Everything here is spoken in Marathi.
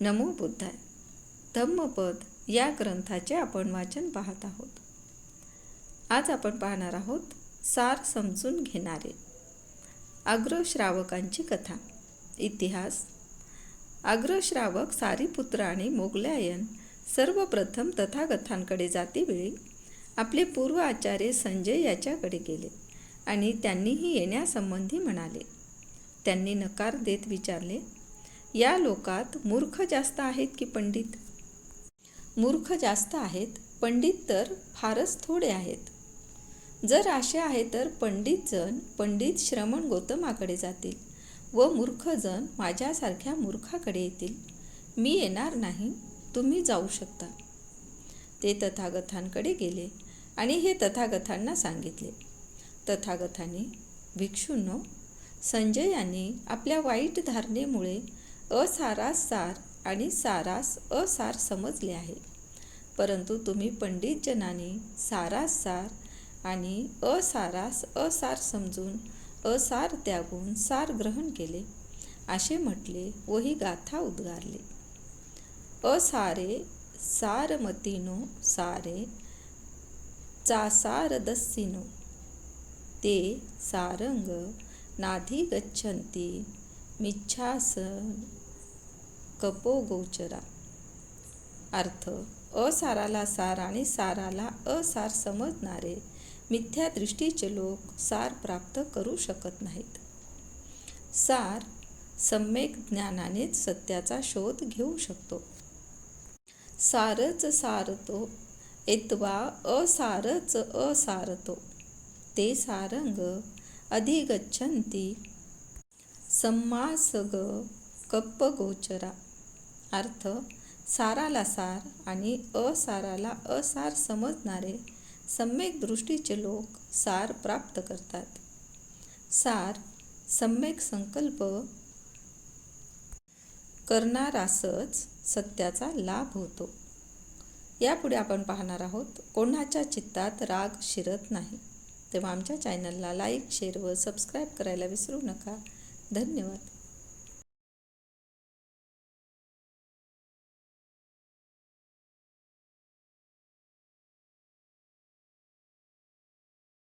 नमो बुद्धाय. धम्मपद या ग्रंथाचे आपण वाचन पाहत आहोत. आज आपण पाहणार आहोत सार समजून घेणारे. अग्रश्रावकांची कथा. इतिहास. अग्रश्रावक सारीपुत्र आणि मोगलायन सर्वप्रथम तथागथांकडे जातेवेळी आपले पूर्व आचार्य संजय याच्याकडे गेले आणि त्यांनीही येण्यासंबंधी म्हणाले. त्यांनी नकार देत विचारले या लोकात मूर्ख जास्त आहेत की पंडित? मूर्ख जास्त आहेत पंडित तर फारच थोडे आहेत. जर असे आहे तर पंडितजण पंडित श्रमण गौतमाकडे जातील व मूर्खजण माझ्यासारख्या मूर्खाकडे येतील. मी येणार नाही तुम्ही जाऊ शकता. ते तथागथांकडे गेले आणि हे तथागथांना सांगितले. तथागथांनी भिक्षूंनो यांनी आपल्या वाईट धारणेमुळे असारास सार आणि सारास असार समजले आहे. परंतु तुम्ही पंडितजनांनी सारास सार आणि असारास असार समजून असार त्यागून सार ग्रहण केले. असे म्हटले व ही गाथा उद्गारली. असारे सारमतीनो सारे चासारदस्सिनो. ते सारंग नाधी गच्छन्ति मिच्छासन कपोगोचरा अर्थ असाराला सार आणि साराला असार समजणारे मिथ्या दृष्टीचे लोक सार प्राप्त करू शकत नाहीत. सार सम्यक ज्ञानानेच सत्याचा शोध घेऊ शकतो. सारच सारतो एत्वा असारच असारतो. ते सारंग अधिगच्छन्ति सम्मासग कप्पगोचरा अर्थ साराला सार आणि असाराला असार समजणारे सम्यक दृष्टीचे लोक सार प्राप्त करतात. सार सम्यक संकल्प करणारासच सत्याचा लाभ होतो. यापुढे आपण पाहणार आहोत कोणाच्या चित्तात राग शिरत नाही. तेव्हा आमच्या चॅनलला लाईक शेअर व सबस्क्राईब करायला विसरू नका. धन्यवाद.